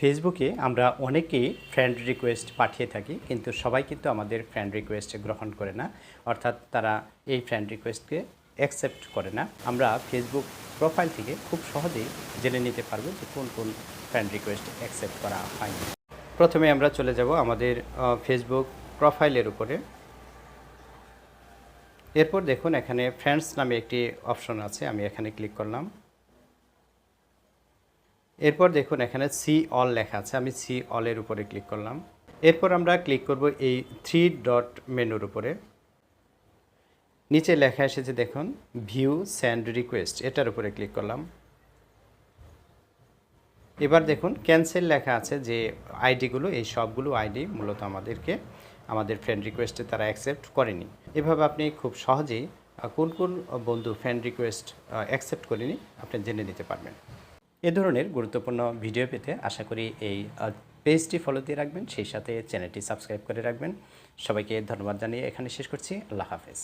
ফেসবুকে আমরা অনেকেই ফ্রেন্ড রিকোয়েস্ট পাঠিয়ে থাকি, কিন্তু সবাই কিন্তু আমাদের ফ্রেন্ড রিকোয়েস্ট গ্রহণ করে না। অর্থাৎ তারা এই ফ্রেন্ড রিকোয়েস্টকে অ্যাকসেপ্ট করে না। আমরা ফেসবুক প্রোফাইল থেকে খুব সহজেই জেনে নিতে পারব যে কোন কোন ফ্রেন্ড রিকোয়েস্ট অ্যাকসেপ্ট করা হয়নি। প্রথমে আমরা চলে যাব আমাদের ফেসবুক প্রোফাইলের উপরে। এরপর দেখুন এখানে ফ্রেন্ডস নামে একটি অপশন আছে, আমি এখানে ক্লিক করলাম। এরপর দেখুন, এখানে সি অল লেখা আছে। আমি সি অলের উপরে ক্লিক করলাম। এরপর আমরা ক্লিক করব এই থ্রি ডট মেনুর উপরে। নিচে লেখা এসেছে, দেখুন ভিউ স্যান্ড রিকোয়েস্ট এটার উপরে ক্লিক করলাম। এবার দেখুন ক্যান্সেল লেখা আছে যে আইডিগুলো এই সবগুলো আইডি মূলত আমাদেরকে, আমাদের ফ্রেন্ড রিকোয়েস্টে তারা অ্যাকসেপ্ট করেনি। এভাবে আপনি খুব সহজেই, কোন কোন বন্ধু ফ্রেন্ড রিকোয়েস্ট অ্যাকসেপ্ট করেনি, আপনি জেনে নিতে পারবেন। এ ধরনের গুরুত্বপূর্ণ ভিডিও পেতে আশা করি এই পেজটি ফলো দিয়ে রাখবেন, সেই সাথে চ্যানেলটি সাবস্ক্রাইব করে রাখবেন। সবাইকে ধন্যবাদ জানিয়ে এখানে শেষ করছি। আল্লাহ হাফেজ।